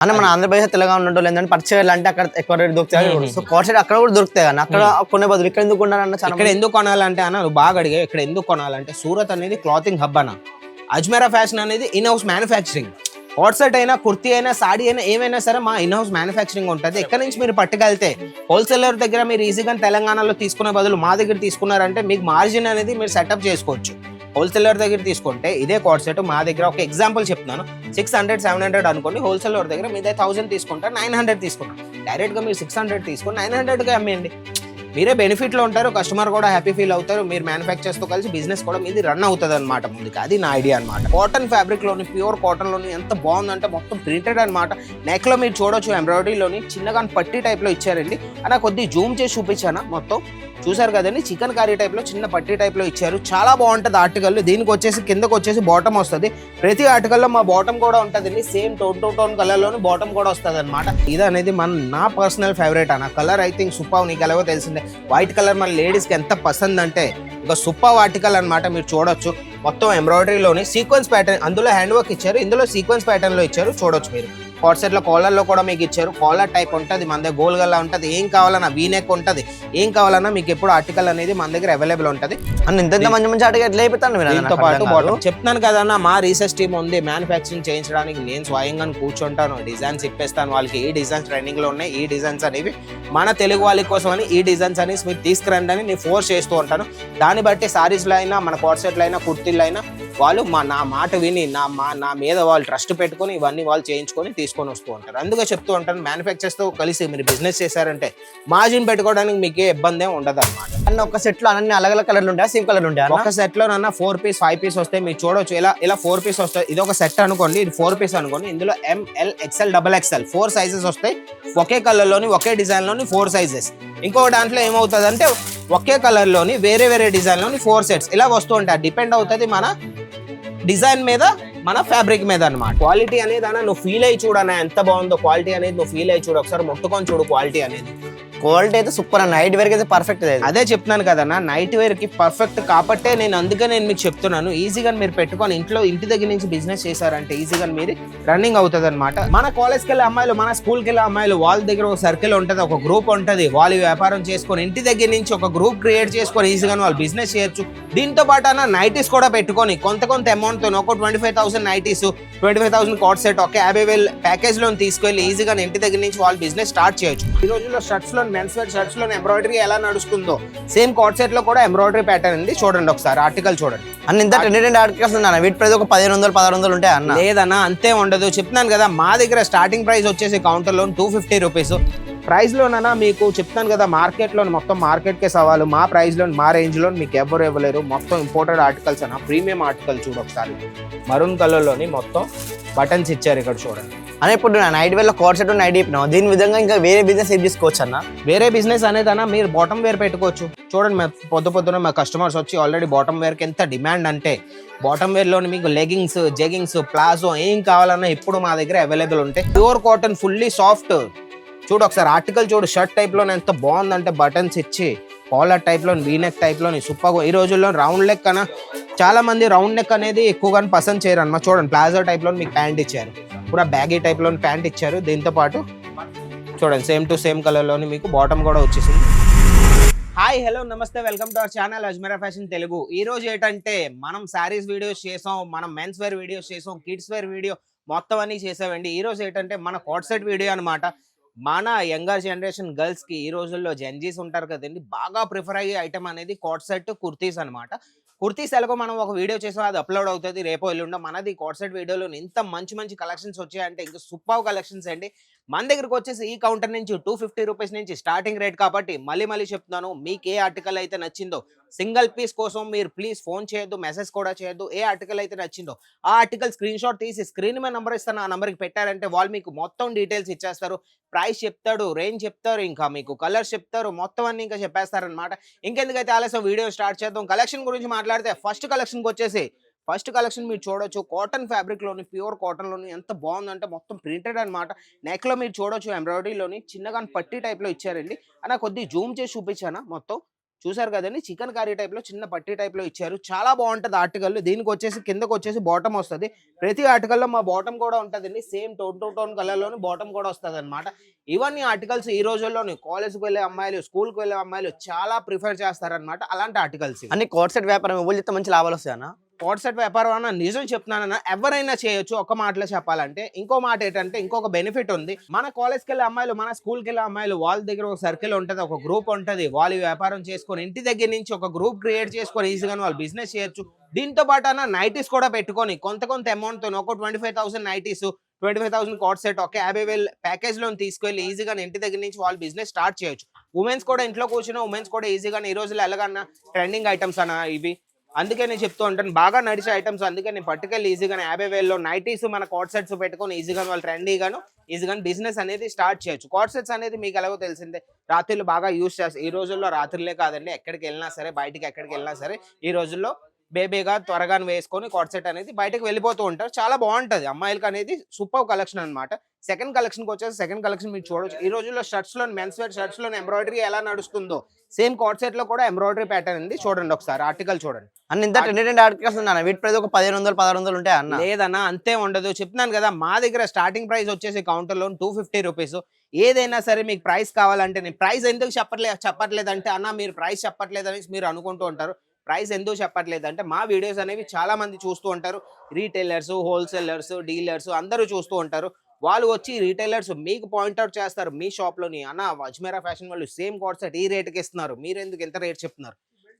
అన్న మన ఆంధ్రప్రదేశ్ తెలంగాణ ఉండటం ఏంటంటే పర్చేయాలి అంటే అక్కడ ఎక్కువ రేట్ దొరుకుతాయి. సో కోట్ అక్కడ కూడా దొరుకుతాయి అన్న అక్కడ కొనే బదులు ఇక్కడ ఎందుకు కొనాలన్న చాలా ఇక్కడ ఎందుకు కొనాలంటే అన్న నువ్వు బాగా అడిగా ఇక్కడ ఎందుకు కొనాలంటే సూరత్ అనేది క్లాతింగ్ హబ్ అన్న. అజ్మేరా ఫ్యాషన్ అనేది in house manufacturing hot set అయినా కుర్తీ అయినా సాడీ అయినా ఏమైనా సరే మా ఇన్ హౌస్ మ్యానుఫ్యాక్చరింగ్ ఉంటుంది ఎక్కడ నుంచి మీరు పట్టుకెళ్తే హోల్సేలర్ దగ్గర మీరు ఈజీగా తెలంగాణలో తీసుకునే బదులు మా దగ్గర తీసుకున్నారంటే మీకు మార్జిన్ అనేది మీరు సెటప్ చేసుకోవచ్చు. హోల్సేలర్ దగ్గర తీసుకుంటే ఇదే కోట్ సెట్ మా దగ్గర ఒక ఎగ్జాంపుల్ చెప్తున్నాను. సిక్స్ హండ్రెడ్ సెవెన్ హండ్రెడ్ అనుకోండి హోల్సేలర్ దగ్గర మీద థౌసండ్ తీసుకుంటారు నైన్ హండ్రెడ్ తీసుకుంటారు డైరెక్ట్గా మీరు సిక్స్ హండ్రెడ్ తీసుకుని నైన్ హండ్రెడ్గా అమ్మేయండి. మీరే బెనిఫిట్లో ఉంటారు కస్టమర్ కూడా హ్యాపీ ఫీల్ అవుతారు మీరు మ్యానుఫ్యాక్చర్స్తో కలిసి బిజినెస్ కూడా మీది రన్ అవుతుంది అనమాట ముందుకు. అది నా ఐడియా అనమాట కాటన్ ఫ్యాబ్రిక్లోని ప్యూర్ కాటన్లోని ఎంత బాగుందంటే మొత్తం ప్రింటెడ్ అనమాట నెక్లో మీరు చూడొచ్చు ఎంబ్రాయిడరీలోని చిన్నగా పట్టి టైప్లో ఇచ్చారండి. అలా కొద్ది జూమ్ చేసి చూపించాను మొత్తం. చూసారు కదండి చికెన్ కర్రీ టైప్లో చిన్న పట్టి టైప్లో ఇచ్చారు. చాలా బాగుంటుంది ఆర్టికల్ దీనికి వచ్చేసి కిందకు వచ్చేసి బాటమ్ వస్తుంది. ప్రతి ఆటకల్లో మా బాటమ్ కూడా ఉంటుందండి. Same tone tone tone colour bottom కూడా వస్తుంది అనమాట ఇది అనేది మన నా పర్సనల్ ఫేవరెట్ అన్న. కలర్ ఐ థింక్ సూపర్ నీకు ఎలాగో తెలిసిందే. వైట్ కలర్ మన లేడీస్కి ఎంత పసంద్ అంటే ఒక సూపర్ ఆర్టికల్ అన్నమాట మీరు చూడొచ్చు. మొత్తం ఎంబ్రాయిడరీలోని సీక్వెన్స్ ప్యాటర్న్ అందులో హ్యాండ్ వర్క్ ఇచ్చారు. ఇందులో సీక్వెన్స్ ప్యాటర్న్లో ఇచ్చారు. చూడొచ్చు మీరు. కాట్ సెట్లో కాలర్లో కూడా మీకు ఇచ్చారు. కాలర్ టైప్ ఉంటుంది మన దగ్గర గోల్ గల్లా ఉంటుంది. ఏం కావాలన్నా వీనెక్ ఉంటుంది. ఏం కావాలన్నా మీకు ఎప్పుడు ఆర్టికల్ అనేది మన దగ్గర అవైలబుల్ ఉంటుంది. అన్న ఇంత మంచి మంచి ఆటగా ఎట్లా అయిపోతాను దీంతో పాటు బాటమ్ చెప్తున్నాను కదన్నా మా రీసెర్చ్ టీమ్ ఉంది మ్యానుఫ్యాక్చరింగ్ చేయించడానికి నేను స్వయంగా కూర్చుంటాను. డిజైన్స్ ఇప్పేస్తాను వాళ్ళకి. ఈ డిజైన్స్ ట్రైనింగ్లో ఉన్నాయి. ఈ డిజైన్స్ అనేవి మన తెలుగు వాళ్ళ కోసం అని ఈ డిజైన్స్ అనేవి మీరు తీసుకురండి అని నేను ఫోర్స్ చేస్తూ ఉంటాను. దాన్ని బట్టి సారీస్లో అయినా మన కోట్ సెట్లు అయినా కుర్తీలు అయినా వాళ్ళు మా నా మాట విని నా మా నా మీద వాళ్ళు ట్రస్ట్ పెట్టుకొని ఇవన్నీ వాళ్ళు చేయించుకొని తీసుకొని వస్తూ ఉంటారు. అందుకే చెప్తూ ఉంటాను మ్యానుఫ్యాక్చర్స్తో కలిసి మీరు బిజినెస్ చేశారంటే మార్జిన్ పెట్టుకోవడానికి మీకు ఏ ఇబ్బంది ఉండదు అనమాట అన్న ఒక సెట్లో అన్ని అలగల కలర్లు ఉంటాయా సేమ్ కలర్ ఉంటాయా ఒక సెట్ నన్న ఫోర్ పీస్ ఫైవ్ పీస్ వస్తాయి. మీరు చూడొచ్చు. ఇలా ఇలా ఫోర్ పీస్ వస్తాయి. ఇది ఒక సెట్ అనుకోండి ఇది ఫోర్ పీస్ అనుకోండి. ఇందులో M L XL double XL four sizes వస్తాయి. ఒకే కలర్లోని ఒకే డిజైన్లోని ఫోర్ సైజెస్ ఇంకో దాంట్లో ఏమవుతుంది అంటే ఒకే కలర్లోని వేరే వేరే డిజైన్లోని ఫోర్ సెట్స్ ఇలా వస్తూ ఉంటాయి. డిపెండ్ అవుతుంది మన డిజైన్ మీద మన ఫ్యాబ్రిక్ మీద అన్నమాట. క్వాలిటీ అనేది అన్న నువ్వు ఫీల్ అయ్యి చూడనా ఎంత బాగుందో క్వాలిటీ అనేది నువ్వు ఫీల్ అయ్యి చూడు ఒకసారి ముట్టుకొని చూడు క్వాలిటీ అనేది. క్వాలిటీ అయితే సూపర్ నైట్ వేర్ అయితే పర్ఫెక్ట్ అదే చెప్తున్నాను కదన్నా నైట్ వేర్కి పర్ఫెక్ట్ కాబట్టే నేను అందుకే నేను మీకు చెప్తున్నాను. ఈజీగా మీరు పెట్టుకొని ఇంట్లో ఇంటి దగ్గర నుంచి బిజినెస్ చేశారంటే ఈజీగా మీరు రన్నింగ్ అవుతుంది అనమాట మన కాలేజ్కి వెళ్ళే అమ్మాయిలు మన స్కూల్కి వెళ్ళే అమ్మాయిలు వాళ్ళ దగ్గర ఒక సర్కిల్ ఉంటుంది ఒక గ్రూప్ ఉంటుంది. వాళ్ళు వ్యాపారం చేసుకొని ఇంటి దగ్గర నుంచి ఒక గ్రూప్ క్రియేట్ చేసుకొని ఈజీగా వాళ్ళు బిజినెస్ చేయొచ్చు. దీంతో పాటు అన్న నైటీస్ కూడా పెట్టుకొని కొంత కొంత అమౌంట్తో ఒక twenty five thousand nighties twenty five thousand coat set ఒక యాభై వేలు ప్యాకేజ్ లోన్ తీసుకెళ్ళి ఈజీగా ఇంటి దగ్గర నుంచి వాళ్ళు బిజినెస్ స్టార్ట్ చేయొచ్చు. ఈ రోజుల్లో షర్ట్స్లో మెన్స్ వేర్ షర్ట్స్లో ఎంబ్రాయిడరీ ఎలా నడుస్తుందో సేమ్ కోట్ సెట్లో కూడా ఎంబ్రాయిడరీ ప్యాటర్న్ ఉంది. చూడండి ఒకసారి ఆర్టికల్ చూడండి. అన్న ఇంత రెండు రెండు ఆర్టికల్స్ ఉన్నాయి వీటి ప్రైస్ ఒక పదిహేను వందలు పదహారు వందలు ఉంటాయి అన్న? లేదన్నా అంతే ఉండదు. చెప్తున్నాను కదా మా దగ్గర స్టార్టింగ్ ప్రైస్ వచ్చేసి కౌంటర్ లోన్ టూ ఫిఫ్టీ రూపీస్ ప్రైస్ లోనన్నా మీకు చెప్తాను కదా మార్కెట్లో మొత్తం మార్కెట్ కే సవాలు. మా ప్రైస్లో మా రేంజ్లో మీకు ఎవరు ఇవ్వలేరు. మొత్తం ఇంపోర్టెడ్ ఆర్టికల్స్ అన్న ప్రీమియం ఆర్టికల్ చూడు ఒకసారి. మరూన్ కలర్లోని మొత్తం బటన్స్ ఇచ్చారు ఇక్కడ చూడండి. అని ఇప్పుడు నా నైట్ వేర్లో కోట్ సెట్ నైట్ చెప్పినావు దీని విధంగా ఇంకా వేరే బిజినెస్ ఏం తీసుకోవచ్చు అన్న? వేరే బిజినెస్ అనేది అన్న మీరు బాటమ్ వేర్ పెట్టుకోవచ్చు. చూడండి మా పొద్దు పొద్దున మా కస్టమర్స్ వచ్చి ఆల్రెడీ బాటమ్ వేర్కి ఎంత డిమాండ్ అంటే బాటమ్ వేర్లోని మీకు లెగింగ్స్ జెగింగ్స్ ప్లాజో ఏం కావాలన్నా ఇప్పుడు మా దగ్గర అవైలబుల్ ఉంటాయి ప్యూర్ కాటన్ ఫుల్లీ సాఫ్ట్ చూడు ఒకసారి ఆర్టికల్ చూడు షర్ట్ టైప్లో ఎంత బాగుందంటే బటన్స్ ఇచ్చి కాలర్ టైప్లో వీనెక్ టైప్లో సూపర్ ఈ రోజుల్లో రౌండ్ నెక్ అన్న చాలా మంది రౌండ్ నెక్ అనేది ఎక్కువగా పసంద్ చేయరు అనమాట చూడండి ప్లాజో టైప్లో మీకు ప్యాంట్ ఇచ్చారు. కూడా బ్యాగీ టైప్లో ప్యాంట్ ఇచ్చారు. దీంతో పాటు చూడండి సేమ్ టు సేమ్ కలర్లోని మీకు బాటమ్ కూడా వచ్చేసింది. Hi hello namaste welcome to our channel Ajmera fashion Telugu ఈ రోజు ఏంటంటే మనం శారీస్ వీడియోస్ చేసాం మనం మెన్స్ వేర్ వీడియోస్ చేసాం కిడ్స్ వేర్ వీడియో మొత్తం అన్ని చేసామండి. ఈ రోజు ఏంటంటే మన కోట్సెట్ వీడియో అనమాట మన యంగర్ జనరేషన్ గర్ల్స్కి ఈ రోజుల్లో జెన్జీస్ ఉంటారు కదండి బాగా ప్రిఫర్ అయ్యే ఐటమ్ అనేది కోట్ సెట్ కుర్తీస్ అనమాట కుర్తీస్ ఎలాగో మనం ఒక వీడియో చేసాం అది అప్లోడ్ అవుతుంది రేపో ఎల్లుండో మనది కోట్ సెట్ వీడియోలో ఇంత మంచి మంచి కలెక్షన్స్ వచ్చాయంటే ఇంకా సూపర్ కలెక్షన్స్ అండి. మన దగ్గరకు వచ్చేసి ఈ కౌంటర్ నుంచి టూ ఫిఫ్టీ రూపీస్ నుంచి స్టార్టింగ్ రేట్ కాబట్టి మళ్ళీ మళ్ళీ చెప్తున్నాను మీకు ఏ ఆర్టికల్ అయితే నచ్చిందో సింగిల్ పీస్ కోసం మీరు ప్లీజ్ ఫోన్ చేయొద్దు మెసేజ్ కూడా చేయొద్దు ఏ ఆర్టికల్ అయితే నచ్చిందో ఆ ఆర్టికల్ స్క్రీన్ షాట్ తీసి స్క్రీన్ మీద నెంబర్ ఇస్తాను ఆ నెంబర్కి పెట్టారంటే వాళ్ళు మీకు మొత్తం డీటెయిల్స్ ఇచ్చేస్తారు ప్రైస్ చెప్తాడు రేంజ్ చెప్తారు ఇంకా మీకు కలర్స్ చెప్తారు మొత్తం అన్ని ఇంకా చెప్పేస్తారనమాట ఇంకెందుకైతే ఆలస్యం వీడియో స్టార్ట్ చేద్దాం. కలెక్షన్ గురించి మాట్లాడితే ఫస్ట్ కలెక్షన్కి వచ్చేసి ఫస్ట్ కలెక్షన్ మీరు చూడొచ్చు. కాటన్ ఫ్యాబ్రిక్లోని ప్యూర్ కాటన్లోని ఎంత బాగుందంటే మొత్తం ప్రింటెడ్ అనమాట నెక్లో మీరు చూడొచ్చు ఎంబ్రాయిడరీలోని. చిన్నగా పట్టి టైప్లో ఇచ్చారండి. అలా కొద్ది జూమ్ చేసి చూపించానా మొత్తం? చూసారు కదండి? చికెన్ కర్రీ టైప్లో చిన్న పట్టి టైప్లో ఇచ్చారు. చాలా బాగుంటుంది ఆర్టికల్. దీనికి వచ్చేసి కిందకు వచ్చేసి బాటమ్ వస్తుంది. ప్రతి ఆర్టికల్లో మా బాటమ్ కూడా ఉంటుందండి. సేమ్ టోన్ టు టోన్ కలర్లోని బాటమ్ కూడా వస్తుంది అనమాట ఇవన్నీ ఆర్టికల్స్ ఈ రోజుల్లోని కాలేజ్కి వెళ్ళే అమ్మాయిలు స్కూల్కి వెళ్ళే అమ్మాయిలు చాలా ప్రిఫర్ చేస్తారన్నమాట అలాంటి ఆర్టికల్స్ అన్ని కోర్సెట్ వ్యాపారం ఎవరు చెప్తే మంచి లాభాలు వస్తాయి అన్న వాట్సాప్ వ్యాపారం అన్న నిజం చెప్తున్నానన్న ఎవరైనా చేయొచ్చు. ఒక మాటలో చెప్పాలంటే ఇంకో మాట ఏంటంటే ఇంకొక బెనిఫిట్ ఉంది. మన కాలేజ్కి వెళ్ళే అమ్మాయిలు మన స్కూల్కి వెళ్ళే అమ్మాయిలు వాళ్ళ దగ్గర ఒక సర్కిల్ ఉంటుంది ఒక గ్రూప్ ఉంటుంది. వాళ్ళు ఈ వ్యాపారం చేసుకొని ఇంటి దగ్గర నుంచి ఒక గ్రూప్ క్రియేట్ చేసుకొని ఈజీగా వాళ్ళు బిజినెస్ చేయొచ్చు. దీంతో పాటు అన్న నైటీస్ కూడా పెట్టుకొని కొంత కొంత అమౌంట్తో ఒక twenty five thousand nighties twenty five thousand coat set ఒక యాభై వేలు ప్యాకేజ్ తీసుకెళ్ళి ఈజీగా ఇంటి దగ్గర నుంచి వాళ్ళు బిజినెస్ స్టార్ట్ చేయొచ్చు. ఉమెన్స్ కూడా ఇంట్లో కూర్చున్న ఉమెన్స్ కూడా ఈజీగా ఈ రోజుల్లో ఎలాగన్నా ట్రెండింగ్ ఐటమ్స్ అన్న ఇవి అందుకే నేను చెప్తూ ఉంటాను బాగా నడిచే ఐటమ్స్ అందుకే నేను పట్టుకెళ్ళి ఈజీగా యాభై వేలలో నైటీస్ మన కోట్ సెట్స్ పెట్టుకొని ఈజీగా వాళ్ళు ట్రెండీగాను ఈజీగా బిజినెస్ అనేది స్టార్ట్ చేయొచ్చు. కోట్ సెట్స్ అనేది మీకు ఎలాగో తెలిసిందే రాత్రులు బాగా యూస్ చేస్తారు ఈ రోజుల్లో రాత్రులే కాదండి ఎక్కడికి వెళ్ళినా సరే బయటికి ఎక్కడికి వెళ్ళినా సరే ఈ రోజుల్లో బేబీగా త్వరగా వేసుకొని కోట్ సెట్ అనేది బయటకు వెళ్ళిపోతూ ఉంటారు. చాలా బాగుంటది. అమ్మాయిలకి అనేది సూపర్ కలెక్షన్ అన్నమాట. సెకండ్ కలెక్షన్కి వచ్చేసి సెకండ్ కలెక్షన్ మీరు చూడొచ్చు. ఈ రోజుల్లో షర్ట్స్లో మెన్స్ వేర్ షర్ట్స్లో ఎంబ్రాయిడరీ ఎలా నడుస్తుందో సేమ్ కోట్ సెట్లో కూడా ఎంబ్రాయిడరీ ప్యాటర్న్ ఉంది. చూడండి ఒకసారి ఆర్టికల్ చూడండి. అన్న ఇంత రెండు రెండు ఆర్టికల్స్ ఉన్నాయి వీటి ప్రైస్ ఒక పదిహేను వందలు పదహారు వందలు ఉంటాయి అన్న? లేదన్నా అంతే ఉండదు. చెప్తున్నాను కదా మా దగ్గర స్టార్టింగ్ ప్రైస్ వచ్చేసి కౌంటర్లో టూ ఫిఫ్టీ రూపీస్ ఏదైనా సరే మీకు ప్రైస్ కావాలంటే నేను ప్రైస్ ఎందుకు చెప్పట్లే చెప్పట్లేదంటే అన్న మీరు ప్రైస్ చెప్పట్లేదు అనేసి మీరు అనుకుంటూ ఉంటారు. ప్రైస్ ఎందుకు చెప్పట్లేదు అంటే మా వీడియోస్ అనేవి చాలా మంది చూస్తూ ఉంటారు. రీటైలర్స్ హోల్సేలర్స్ డీలర్స్ అందరూ చూస్తూ ఉంటారు. వాళ్ళు వచ్చి రీటైలర్స్ మీకు పాయింట్అవుట్ చేస్తారు మీ షాప్లోని. అన్న అజ్మేరా ఫ్యాషన్ వాళ్ళు సేమ్ కోట్ ఈ రేట్కి ఇస్తున్నారు. మీరు ఎందుకు ఎంత రేట్ చెప్తున్నారు?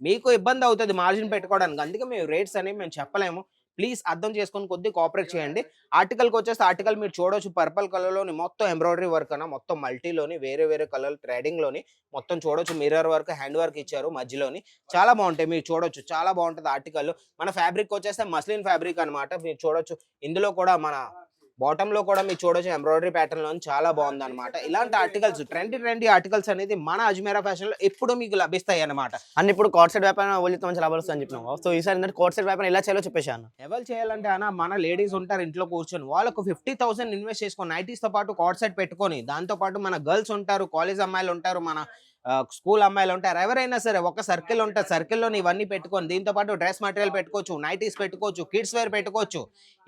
మీకు ఇబ్బంది అవుతుంది మార్జిన్ పెట్టుకోవడానికి. అందుకే మేము రేట్స్ అనేవి మేము చెప్పలేము. ప్లీజ్ అర్థం చేసుకొని కొద్ది కోఆపరేట్ చేయండి. ఆర్టికల్కి వచ్చేస్తే ఆర్టికల్ మీరు చూడొచ్చు. పర్పుల్ కలర్లోని మొత్తం ఎంబ్రాయిడరీ వర్క్ అన్న మొత్తం మల్టీలోని వేరే వేరే కలర్ ట్రేడింగ్లోని మొత్తం చూడొచ్చు. మిర్రర్ వర్క్ హ్యాండ్ వర్క్ ఇచ్చారు మధ్యలోని. చాలా బాగుంటాయి. మీరు చూడొచ్చు. చాలా బాగుంటుంది ఆర్టికల్ మన ఫ్యాబ్రిక్ వచ్చేస్తే మస్లిన్ ఫ్యాబ్రిక్ అన్నమాట. మీరు చూడొచ్చు. ఇందులో కూడా మన బాటమ్లో కూడా మీరు చూడొచ్చు ఎంబ్రాయిడరీ ప్యాటర్న్లో చాలా బాగుంది అనమాట ఇలాంటి ఆర్టికల్స్ ట్రెండీ ట్రెండీ ఆర్టికల్స్ అనేది మన అజ్మేరా ఫ్యాషన్లో ఎప్పుడు మీకు లభిస్తాయి అనమాట అన్న ఇప్పుడు కోట్ సెట్ వ్యాపారం ఎవరు మంచి లాభాలు అని చెప్పినావు సో ఈసారి ఏంటంటే కోట్ సెట్ వ్యాపారం ఎలా చేయాలో చెప్పేసి ఎవరు చేయాలంటే అన్న మన లేడీస్ ఉంటారు ఇంట్లో కూర్చొని. వాళ్ళకు ఫిఫ్టీ థౌసండ్ ఇన్వెస్ట్ చేసుకొని నైటీస్తో పాటు కార్డ్ సెట్ పెట్టుకొని దాంతో పాటు మన గర్ల్స్ ఉంటారు కాలేజ్ అమ్మాయిలు ఉంటారు మన స్కూల్ అమ్మాయిలు ఉంటారు. ఎవరైనా సరే ఒక సర్కిల్ ఉంటుంది సర్కిల్లో ఇవన్నీ పెట్టుకొని దీంతో పాటు డ్రెస్ మెటీరియల్ పెట్టుకోవచ్చు నైటీస్ పెట్టుకోవచ్చు కిడ్స్ వేర్ పెట్టుకోవచ్చు.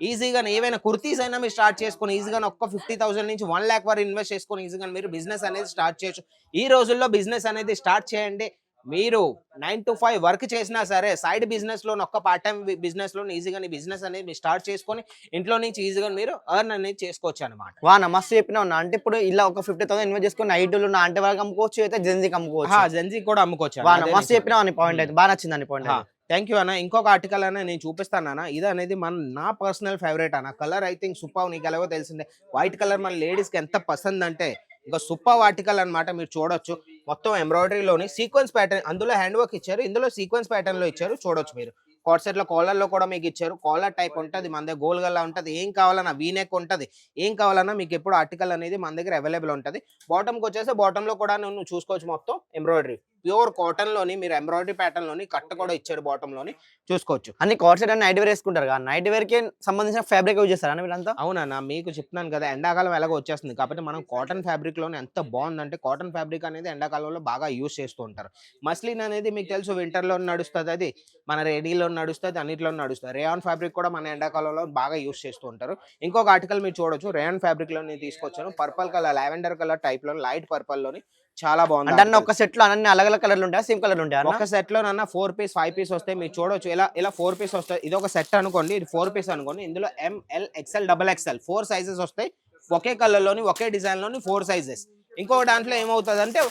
ఈజీగా ఏవైనా కుర్తీస్ అయినా మీరు స్టార్ట్ చేసుకొని ఈజీగా ఒక్క ఫిఫ్టీ థౌసండ్ నుంచి వన్ ల్యాక్ వరకు ఇన్వెస్ట్ చేసుకొని ఈజీగా మీరు బిజినెస్ అనేది స్టార్ట్ చేయొచ్చు. ఈ రోజుల్లో బిజినెస్ అనేది స్టార్ట్ చేయండి. మీరు నైన్ టు ఫైవ్ వర్క్ చేసినా సరే సైడ్ బిజినెస్లో ఒక్క పార్ట్ టైం బిజినెస్లో ఈజీగా బిజినెస్ అనేది మీరు స్టార్ట్ చేసుకొని ఇంట్లో నుంచి ఈజీగా మీరు ఎర్న్ అనేది చేసుకోవచ్చు అనమాట వా అన్న మస్తు చెప్పినావు అన్న అంటే ఇప్పుడు ఇలా ఒక ఫిఫ్టీ థౌసండ్ ఇన్వెస్ట్ చేసుకుని నైట్ నా అంటే వాళ్ళకి అమ్ముకోవచ్చు అయితే జెన్జీకి అమ్ముకోవచ్చు? జెన్జీ కూడా అమ్ముకోవచ్చు వా అన్న మస్తు చెప్పినావు అని పాయింట్ అయితే. బాగా నచ్చింది అని పాయింట్ థ్యాంక్ యూ అన్న. ఇంకొక ఆర్టికల్ అన్న నేను చూపిస్తాను అన్న ఇది అనేది మన నా పర్సనల్ ఫేవరెట్ అన్న. కలర్ ఐ థింక్ సూపర్ నీకు ఎలాగో తెలిసిందే. వైట్ కలర్ మన ladies కి ఎంత పసంద్ అంటే ఇంకా సూపర్ ఆర్టికల్ అన్నమాట మీరు చూడొచ్చు. మొత్తం ఎంబ్రాయిడరీలోని సీక్వెన్స్ ప్యాటర్న్ అందులో హ్యాండ్ వర్క్ ఇచ్చారు. ఇందులో సీక్వెన్స్ ప్యాటర్న్లో ఇచ్చారు. చూడొచ్చు మీరు. కాట్ సెట్లో కూడా మీకు ఇచ్చారు. కాలర్ టైప్ ఉంటుంది. మన దగ్గర గోల్ గల్లా ఉంటుంది. ఏం కావాలన్నా వీనెక్ ఉంటుంది. ఏం కావాలన్నా మీకు ఎప్పుడు ఆర్టికల్ అనేది మన దగ్గర అవైలబుల్ ఉంటుంది. బాటమ్ వచ్చేసి బాటంలో కూడా నువ్వు చూసుకోవచ్చు మొత్తం ఎంబ్రాయిడరీ ప్యూర్ కాటన్లోని మీరు ఎంబ్రాయిడరీ ప్యాటర్న్లోని కట్ట కూడా ఇచ్చారు బాటమ్లోని చూసుకోవచ్చు. అన్ని కోట్ సెట్ అని నైట్ వేర్ వేసుకుంటారు కదా నైట్ వేర్కి సంబంధించిన ఫ్యాబ్రిక్ యూజ్ చేస్తారు వీళ్ళంతా? అవునన్నా మీకు చెప్తున్నాను కదా ఎండాకాలం ఎలాగో వచ్చేస్తుంది కాబట్టి మనం కాటన్ ఫ్యాబ్రిక్లోనే ఎంత బాగుందంటే కాటన్ ఫ్యాబ్రిక్ అనేది ఎండాకాలంలో బాగా యూస్ చేస్తూ ఉంటారు. మస్లిన్ అనేది మీకు తెలుసు వింటర్లో నడుస్తుంది అది మన రెడీలో నడుస్తుంది అన్నిట్లో నడుస్తుంది. రేయాన్ ఫ్యాబ్రిక్ కూడా మన ఎండాకాలంలో బాగా యూస్ చేస్తూ ఉంటారు. ఇంకొక ఆర్టికల్ మీరు చూడొచ్చు రేయాన్ ఫ్యాబ్రిక్లో నేను తీసుకొచ్చాను పర్పల్ కలర్ లావెండర్ కలర్ టైప్లో లైట్ పర్పల్లోని చాలా బాగుంది అంటే అన్న. ఒక సెట్లో అన్ని అలగ్ అలగ్ కలర్లు ఉంటాయా? సేమ్ కలర్ ఉంటాయా అన్న? ఒక సెట్లో నన్న ఫోర్ పీస్ ఫైవ్ పీస్ వస్తాయి. మీరు చూడొచ్చు. ఇలా ఇలా ఫోర్ పీస్ వస్తాయి? ఇది ఒక సెట్ అనుకోండి. ఇది ఫోర్ పీస్ అనుకోండి. ఇందులో M L XL double XL four sizes వస్తాయి. ఒకే కలర్లోని ఒకే డిజైన్లోని ఫోర్ సైజెస్ ఇంకో దాంట్లో ఏమవుతుంది అంటే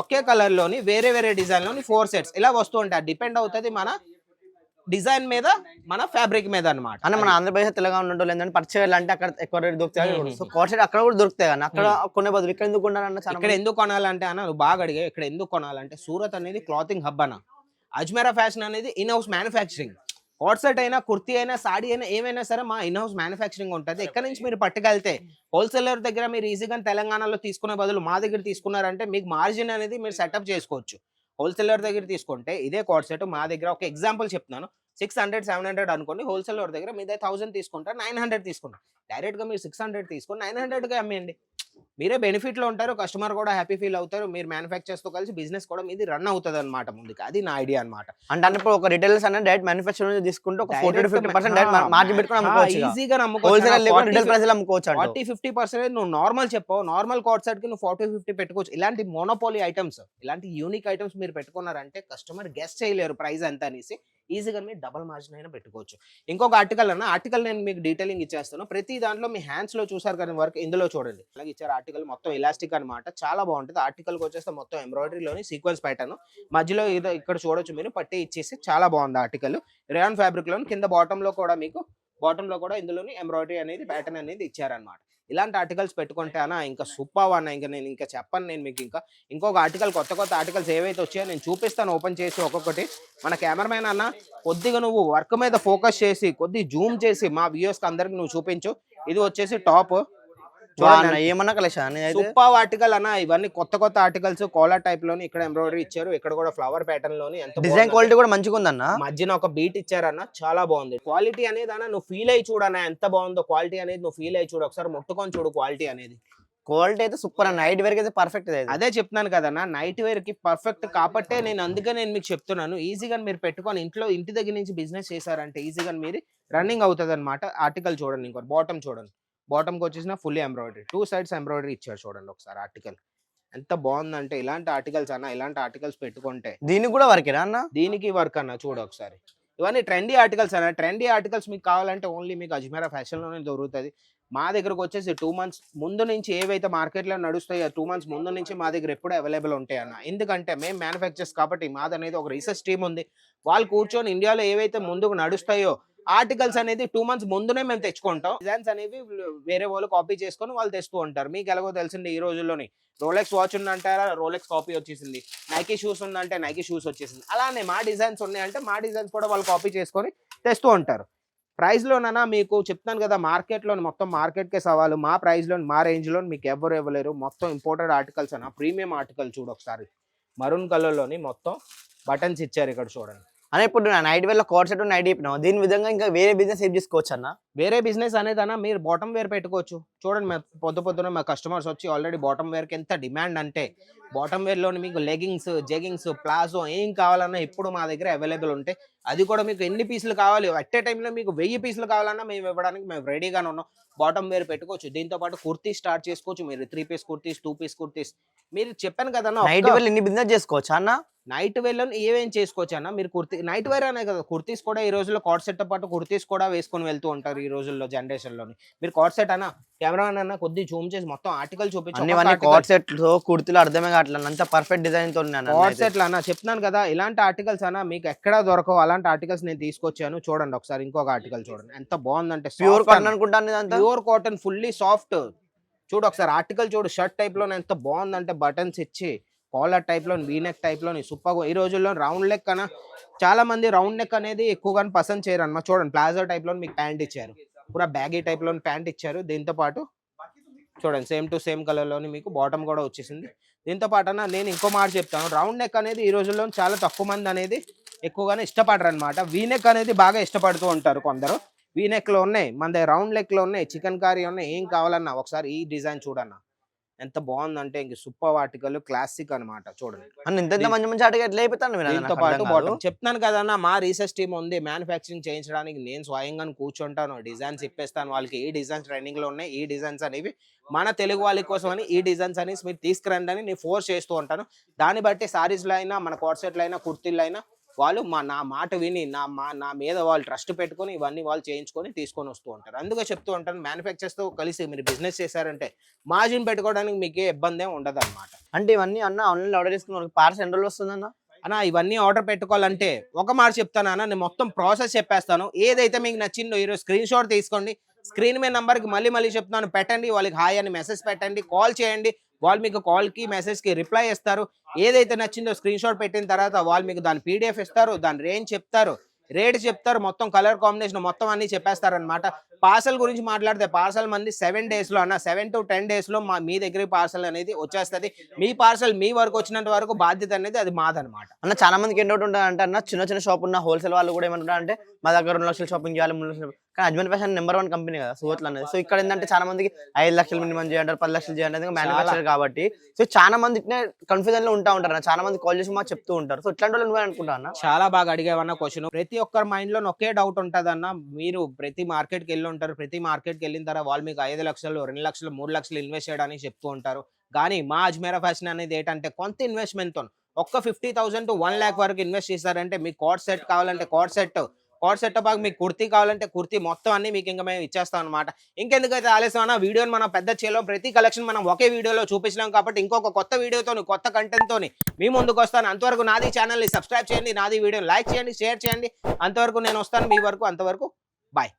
ఒకే కలర్లోని వేరే వేరే డిజైన్లోని ఫోర్ సెట్స్ ఇలా వస్తూ ఉంటాయి. డిపెండ్ అవుతుంది మన డిజైన్ మీద మన ఫ్యాబ్రిక్ మీద అన్నమాట. అన్న మన ఆంధ్రప్రదేశ్ తెలంగాణ ఉండో ఏంటంటే పర్చేజ్ చేయాలంటే అక్కడ ఎక్కువ రేట్ దొరుకుతాయి. సో కోట్ అక్కడ కూడా దొరుకుతాయి కానీ అక్కడ కొనే బదులు ఇక్కడ ఎందుకు కొనాలన్న చాలా ఇక్కడ ఎందుకు కొనాలంటే అన్న నువ్వు బాగా అడిగా ఇక్కడ ఎందుకు కొనాలంటే సూరత్ అనేది క్లాతింగ్ హబ్ అన్న. అజ్మేరా ఫ్యాషన్ అనేది ఇన్ హౌస్ మ్యానుఫ్యాక్చరింగ్ సెట్ అయినా కుర్తీ అయినా సాడీ అయినా ఏమైనా సరే మా ఇన్ హౌస్ మ్యానుఫ్యాక్చరింగ్ ఉంటుంది. ఎక్కడి నుంచి మీరు పట్టుకెళ్తే హోల్సేలర్ దగ్గర మీరు ఈజీగా తెలంగాణలో తీసుకునే బదులు మా దగ్గర తీసుకున్నారంటే మీకు మార్జిన్ అనేది మీరు సెటప్ చేసుకోవచ్చు. హోల్సేలర్ దగ్గర తీసుకుంటే ఇదే కోట్ సెట్ మా దగ్గర ఒక ఎగ్జాంపుల్ చెప్తున్నాను. సిక్స్ హండ్రెడ్ సెవెన్ హండ్రెడ్ అనుకోండి హోల్సేలర్ దగ్గర మీద థౌసండ్ తీసుకుంటారు నైన్ హండ్రెడ్ తీసుకుంటారు డైరెక్ట్గా మీరు సిక్స్ హండ్రెడ్ తీసుకొని నైన్ హండ్రెడ్గా అమ్మేయండి. మీరే బెనిఫిట్లో ఉంటారు కస్టమర్ కూడా హ్యాపీ ఫీల్ అవుతారు మీరు మ్యానుఫ్యాక్చర్స్తో కలిసి బిజినెస్ కూడా మీది రన్ అవుతుంది అనమాట ముందుకు. అది నా ఐడియా అనమాట అంటే ఇప్పుడు ఒక రిటైలర్స్ అనేది డైరెక్ట్ మ్యానుఫ్యాక్చర్ నుంచి తీసుకుంటే ఒక forty fifty percent direct margin పెట్టుకుని అమ్ముకోవచ్చు ఈజీగా నమ్ముకోవచ్చు. ప్రైస్ అమ్ముకోవచ్చు అంటూ ఫార్టీ ఫిఫ్టీ పర్సెంట్ నువ్వు నార్మల్ చెప్పావు. నార్మల్ కోట్ సెట్కి నువ్వు ఫార్టీ ఫిఫ్టీ పెట్టుకోవచ్చు. ఇలాంటి మోనోపోలీ ఐటమ్స్ ఇలాంటి యూనిక్ ఐటమ్స్ మీరు పెట్టుకున్నారంటే కస్టమర్ గెస్ట్ చేయలేరు ప్రైస్ ఎంత అనేసి. ఈజీగా మీరు డబల్ మార్జిన్ అయినా పెట్టుకోవచ్చు. ఇంకొక ఆర్టికల్ అన్న ఆర్టికల్ నేను మీకు డీటెయిలింగ్ ఇచ్చేస్తాను. ప్రతి దాంట్లో మీ హ్యాండ్స్లో చూసారు కానీ వర్క్ ఇందులో చూడండి. అలాగే ఇచ్చారు ఆర్టికల్ మొత్తం ఎలాస్టిక్ అన్నమాట. చాలా బాగుంటుంది. ఆర్టికల్కి వచ్చేస్తే మొత్తం ఎంబ్రాయిడరీలోని సీక్వెన్స్ ప్యాటర్న్. మధ్యలో ఏదో ఇక్కడ చూడొచ్చు మీరు పట్టి ఇచ్చేసి చాలా బాగుంది ఆర్టికల్. రేయాన్ ఫ్యాబ్రిక్లోని కింద బాటంలో కూడా మీకు బాటమ్లో కూడా ఇందులోని ఎంబ్రాయిడరీ అనేది ప్యాటర్న్ అనేది ఇచ్చారనమాట ఇలాంటి ఆర్టికల్స్ పెట్టుకుంటే అన్న ఇంకా సూపర్ అన్న ఇంకా నేను ఇంకా చెప్పను నేను మీకు ఇంకా. ఇంకొక ఆర్టికల్ కొత్త కొత్త ఆర్టికల్స్ ఏవైతే వచ్చాయో నేను చూపిస్తాను ఓపెన్ చేసి ఒక్కొక్కటి. మన కెమెరామెన్ అన్న కొద్దిగా నువ్వు వర్క్ మీద ఫోకస్ చేసి కొద్ది జూమ్ చేసి మా వ్యూయర్స్కి అందరికి నువ్వు చూపించు. ఇది వచ్చేసి టాప్. ఏమన్నా కలెక్షన్ ఆర్టికల్ అన్న ఇవన్నీ కొత్త కొత్త ఆర్టికల్స్ కోలర్ టైప్లోని ఇక్కడ ఎంబ్రాయిడరీ ఇచ్చారు. ఇక్కడ కూడా ఫ్లవర్ ప్యాటర్న్లోని ఎంత డిజైన్ క్వాలిటీ కూడా మంచిగా ఉందన్న. మధ్యన ఒక బీట్ ఇచ్చారన్న చాలా బాగుంది. క్వాలిటీ అనేది అన్న నువ్వు ఫీల్ అయ్యి చూడన్న ఎంత బాగుందో క్వాలిటీ అనేది నువ్వు ఫీల్ అయ్యి చూడు. ఒకసారి ముట్టుకొని చూడు క్వాలిటీ అనేది. క్వాలిటీ అయితే సూపర్ అన్న. నైట్ వరకు అయితే పర్ఫెక్ట్ అయితే అదే చెప్తున్నాను కదన్న నైట్ వేర్కి పర్ఫెక్ట్ కాబట్టే నేను అందుకే నేను మీకు చెప్తున్నాను. ఈజీగా మీరు పెట్టుకొని ఇంట్లో ఇంటి దగ్గర నుంచి బిజినెస్ చేశారంటే ఈజీగా మీరు రన్నింగ్ అవుతుంది అనమాట ఆర్టికల్ చూడండి ఇంకోటి బాటమ్ చూడండి. బాటమ్కి వచ్చేసిన full embroidery. Two sides embroidery ఇచ్చారు చూడండి ఒకసారి ఆర్టికల్. ఎంత బాగుందంటే ఇలాంటి ఆర్టికల్స్ అన్న ఇలాంటి ఆర్టికల్స్ పెట్టుకుంటే దీనికి కూడా వర్కేనా అన్న? దీనికి వర్క్ అన్న చూడు ఒకసారి. ఇవన్నీ ట్రెండీ ఆర్టికల్స్ అన్న. ట్రెండీ ఆర్టికల్స్ మీకు కావాలంటే ఓన్లీ మీకు అజ్మీరా ఫ్యాషన్లోనే దొరుకుతుంది. మా దగ్గరకు వచ్చేసి టూ మంత్స్ ముందు నుంచి ఏవైతే మార్కెట్లో నడుస్తాయో టూ మంత్స్ ముందు నుంచి మా దగ్గర ఎప్పుడు అవైలబుల్ ఉంటాయి అన్న. ఎందుకంటే మేము మ్యానుఫ్యాక్చర్స్ కాబట్టి మాది అనేది ఒక రీసెర్చ్ టీమ్ ఉంది. వాళ్ళు కూర్చొని ఇండియాలో ఏవైతే ముందుకు నడుస్తాయో ఆర్టికల్స్ అనేది టూ మంత్స్ ముందునే మేము తెచ్చుకుంటాం. డిజైన్స్ అనేవి వేరే వాళ్ళు కాపీ చేసుకొని వాళ్ళు తెస్తూ ఉంటారు. మీకు ఎలాగో తెలిసింది ఈ రోజుల్లోని. రోలెక్స్ వాచ్ ఉందంటారా? రోలెక్స్ కాపీ వచ్చేసింది. నైకీ షూస్ ఉందంటే నైకీ షూస్ వచ్చేసింది. అలానే మా డిజైన్స్ ఉన్నాయంటే మా డిజైన్స్ కూడా వాళ్ళు కాపీ చేసుకొని తెస్తూ ఉంటారు. ప్రైస్లోనైనా మీకు చెప్తాను కదా మార్కెట్లో మొత్తం మార్కెట్కే సవాలు. మా ప్రైస్లో మా రేంజ్లో మీకు ఎవరు ఇవ్వలేరు. మొత్తం ఇంపోర్టెడ్ ఆర్టికల్స్ అన్న ప్రీమియం ఆర్టికల్ చూడు ఒకసారి. మరూన్ కలర్లోని మొత్తం బటన్స్ ఇచ్చారు ఇక్కడ చూడండి. అనే ఇప్పుడు నైట్ వేర్లో కోట్ సెట్ నైట్ చెప్పినావు? దీని విధంగా ఇంకా వేరే బిజినెస్ ఏం చేసుకోవచ్చు అన్న? వేరే బిజినెస్ అనేది అన్న మీరు బాటమ్ వేర్ పెట్టుకోవచ్చు. చూడండి మా పొద్దు పొద్దున మా కస్టమర్స్ వచ్చి ఆల్రెడీ బాటమ్ వేర్కి ఎంత డిమాండ్ అంటే బాటమ్ వేర్లోని మీకు లెగింగ్స్ జెగింగ్స్ ప్లాజో ఏం కావాలన్నా ఇప్పుడు మా దగ్గర అవైలబుల్ ఉంటాయి అది కూడా మీకు ఎన్ని పీసులు కావాలి? అట్ ఏ టైంలో మీకు వెయ్యి పీసులు కావాలన్నా మేము ఇవ్వడానికి మేము రెడీగానే ఉన్నాం. బాటమ్ వేర్ పెట్టుకోవచ్చు. దీంతో పాటు కుర్తీ స్టార్ట్ చేసుకోవచ్చు. మీరు three piece kurtis two piece kurtis. మీరు చెప్పాను కదా నైట్ వేర్ ఎన్ని బిజినెస్ చేసుకోవచ్చు అన్న? నైట్ వేర్లో ఏమేం చేసుకోవచ్చు అన్న? మీరు కుర్తీ నైట్ వేర్ అనే కదా కుర్తీస్ కూడా ఈ రోజుల్లో కాట్ సెట్తో పాటు కుర్తీస్ కూడా వేసుకొని వెళ్తూ ఉంటారు ఈ రోజుల్లో జనరేషన్లోని మీరు కాట్ సెట్ అన్న కెమెరా అన్న కొద్ది జూమ్ చేసి మొత్తం ఆర్టికల్ అన్ని కోట్ సెట్ కుర్తీలు అర్థమే కావట్లేదు. అంత పర్ఫెక్ట్ డిజైన్తో కాట్ సెట్ అన్న చెప్తున్నాను కదా ఇలాంటి ఆర్టికల్స్ అన్న మీకు ఎక్కడ దొరకవు. అలాంటి ఆర్టికల్స్ నేను తీసుకొచ్చాను. చూడండి ఒకసారి ఇంకొక ఆర్టికల్ చూడండి. ఎంత బాగుందంటే ప్యూర్ కాటన్ అనుకుంటాను ప్యూర్ కాటన్ ఫుల్లీ సాఫ్ట్ చూడు ఒకసారి ఆర్టికల్ చూడు షర్ట్ టైప్లో ఎంత బాగుందంటే బటన్స్ ఇచ్చి. కాలర్ టైప్లో వీనెక్ టైప్లో సూపర్గా సూపర్ ఈ రోజుల్లో రౌండ్ నెక్ అన చాలా మంది రౌండ్ నెక్ అనేది ఎక్కువగా పసంద్ చేయరు అన్నమాట చూడండి ప్లాజో టైప్లో మీకు ప్యాంట్ ఇచ్చారు. పూరా బ్యాగీ టైప్లో ప్యాంట్ ఇచ్చారు. దీంతో పాటు చూడండి సేమ్ టు సేమ్ కలర్లోని మీకు బాటమ్ కూడా వచ్చేసింది. దీంతో పాటు అన్న నేను ఇంకో మాట చెప్తాను. రౌండ్ నెక్ అనేది ఈ రోజుల్లో చాలా తక్కువ మంది అనేది ఎక్కువగానే ఇష్టపడరు అనమాట వీనెక్ అనేది బాగా ఇష్టపడుతూ ఉంటారు కొందరు. వీనెక్లో ఉన్నాయి. మన రౌండ్ నెక్లో ఉన్నాయి. చికెన్ కర్రీ ఉన్నాయి. ఏం కావాలన్నా ఒకసారి ఈ డిజైన్ చూడన్నా. ఎంత బాగుందంటే ఇంక సూపర్ ఆర్టికల్ క్లాసిక్ అన్నమాట చూడండి. అన్న ఇంత మంచి మంచి ఆటగా ఎట్లా అయిపోతాను దీంతో పాటు చెప్తున్నాను కదన్నా మా రీసెర్చ్ టీమ్ ఉంది. మ్యానుఫ్యాక్చరింగ్ చేయించడానికి నేను స్వయంగా కూర్చుంటాను. డిజైన్స్ ఇప్పేస్తాను వాళ్ళకి. ఈ డిజైన్స్ ట్రైనింగ్లో ఉన్నాయి. ఈ డిజైన్స్ అనేవి మన తెలుగు వాళ్ళ కోసం అని ఈ డిజైన్స్ అనేసి మీరు తీసుకురండి అని నేను ఫోర్స్ చేస్తూ ఉంటాను. దాన్ని బట్టి sarees లో అయినా మన కోట్సెట్లు అయినా కుర్తీలు అయినా వాళ్ళు మా నా మాట విని నా మా నా మీద వాళ్ళు ట్రస్ట్ పెట్టుకొని ఇవన్నీ వాళ్ళు చేయించుకొని తీసుకొని వస్తూ ఉంటారు. అందుకే చెప్తూ ఉంటాను manufacturers తో కలిసి మీరు బిజినెస్ చేశారంటే మార్జిన్ పెట్టుకోవడానికి మీకు ఏ ఇబ్బంది ఉండదు అంటే ఇవన్నీ అన్న ఆన్లైన్ ఆర్డర్ చేసుకున్న పార్సల్ ఎన్ని రోజులు వస్తుందన్న అన్న? ఇవన్నీ ఆర్డర్ పెట్టుకోవాలంటే ఒక మాట చెప్తాను అన్న నేను మొత్తం ప్రాసెస్ చెప్పేస్తాను. ఏదైతే మీకు నచ్చిందో ఈరోజు స్క్రీన్ షాట్ తీసుకోండి. స్క్రీన్ మీద నంబర్కి మళ్ళీ మళ్ళీ చెప్తున్నాను పెట్టండి వాళ్ళకి హాయ్ అని మెసేజ్ పెట్టండి కాల్ చేయండి. వాళ్ళు మీకు కాల్కి మెసేజ్కి రిప్లై ఇస్తారు ఏదైతే నచ్చిందో స్క్రీన్ షాట్ పెట్టిన తర్వాత వాళ్ళు మీకు దాని పీడిఎఫ్ ఇస్తారు దాని రేంజ్ చెప్తారు రేట్ చెప్తారు మొత్తం కలర్ కాంబినేషన్ మొత్తం అన్ని చెప్పేస్తారనమాట పార్సల్ గురించి మాట్లాడితే పార్సల్ మంది సెవెన్ డేస్లో అన్న సెవెన్ టు టెన్ డేస్లో మా మీ దగ్గర పార్సల్ అనేది వచ్చేస్తుంది. మీ పార్సల్ మీ వరకు వచ్చినంత వరకు బాధ్యత అనేది అది మాదనమాట అన్న చాలా మందికి ఎన్ని అంటే అన్న చిన్న చిన్న షాప్ ఉన్న హోల్సేల్ వాళ్ళు కూడా ఏమంటారు అంటే మా దగ్గర రెండు లక్షల షాపింగ్ చేయాలి మూడు లక్షలు కానీ Ajmal fashion number one company కదా సూరత్ అనేది. సో ఇక్కడ ఏంటంటే చాలా మందికి ఐదు లక్షలు మినిమం చేయంటారు పది లక్షలు చేయండి మ్యానుఫాక్చర్ కాబట్టి. సో చాలా మంది ఇట్నే కన్ఫ్యూజన్లో ఉంటా ఉంటారు. చాలా మంది కాల్ చేసి మాకు చెప్తూ ఉంటారు. సో ఇట్లాంటి వాళ్ళు నువ్వే అనుకుంటా చాలా బాగా అడిగేవన్న క్వశ్చన్ ప్రతి ఒక్కరి మైండ్లో ఒకే డౌట్ ఉంటదన్న. మీరు ప్రతి మార్కెట్కి వెళ్ళి ఉంటారు ప్రతి మార్కెట్కి వెళ్ళిన తర్వాత వాళ్ళు మీకు ఐదు లక్షలు రెండు లక్షలు మూడు లక్షలు ఇన్వెస్ట్ చేయడానికి చెప్తూ ఉంటారు. కానీ మా అజ్మేరా ఫ్యాషన్ అనేది ఏంటంటే కొంత ఇన్వెస్ట్మెంట్తో ఒక్క fifty thousand to one lakh వరకు ఇన్వెస్ట్ చేస్తారంటే మీకు కోట్ సెట్ కావాలంటే కోట్ సెట్ కోట్ సెట్ పాక మీకు కుర్తీ కావాలంటే కుర్తీ మొత్తం అన్ని మీకు ఇంకా మేము ఇచ్చేస్తాం అనమాట ఇంకెందుకైతే ఆలస్యం అన్న వీడియోని మనం పెద్ద చేయలేం. ప్రతి కలెక్షన్ మనం ఒకే వీడియోలో చూపించలేం కాబట్టి ఇంకొక కొత్త వీడియోతో కొత్త కంటెంట్ తోని మీ ముందుకు వస్తాను. అంతవరకు నాది ఛానల్ని సబ్స్క్రైబ్ చేయండి నాది వీడియో లైక్ చేయండి షేర్ చేయండి. అంతవరకు నేను వస్తాను మీ వరకు అంతవరకు బాయ్